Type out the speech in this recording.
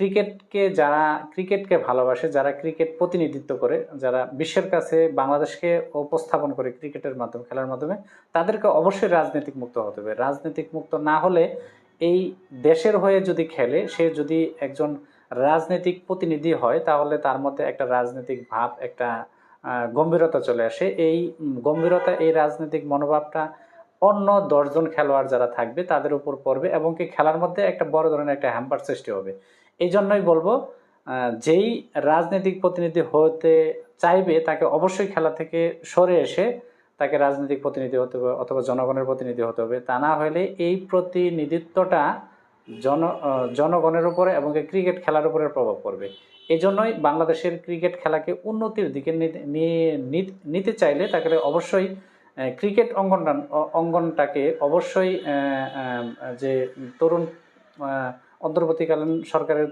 ক্রিকেটকে যারা, ক্রিকেটকে ভালোবাসে, যারা ক্রিকেট প্রতিনিধিত্ব করে, যারা বিশ্বের কাছে বাংলাদেশকে উপস্থাপন করে ক্রিকেটের মাধ্যমে, খেলার মাধ্যমে, তাদেরকে অবশ্যই রাজনৈতিক মুক্ত হতে হবে। রাজনৈতিক মুক্ত না হলে এই দেশের হয়ে যদি খেলে, সে যদি একজন রাজনৈতিক প্রতিনিধি হয়, তাহলে তার মধ্যে একটা রাজনৈতিক ভাব, একটা গম্ভীরতা চলে আসে। এই গম্ভীরতা, এই রাজনৈতিক মনোভাবটা অন্য দশজন খেলোয়াড় যারা থাকবে, তাদের উপর পড়বে এবং কি খেলার মধ্যে একটা বড় ধরনের একটা হ্যাম্পার সৃষ্টি হবে। এই জন্যই বলব যেই রাজনৈতিক প্রতিনিধি হতে চাইবে তাকে অবশ্যই খেলা থেকে সরে এসে তাকে রাজনৈতিক প্রতিনিধি হতে হবে অথবা জনগণের প্রতিনিধি হতে হবে। তা না হলে এই প্রতিনিধিত্বটা জন জনগণের উপরে এবং ক্রিকেট খেলার উপরে প্রভাব পড়বে। এই জন্যই বাংলাদেশের ক্রিকেট খেলাকে উন্নতির দিকে নিতে- নিয়ে, নিত- নিতে চাইলে তাকে অবশ্যই ক্রিকেট অঙ্গনটা, অঙ্গনটাকে অবশ্যই যে তরুণ অন্তর্বর্তীকালীন সরকারের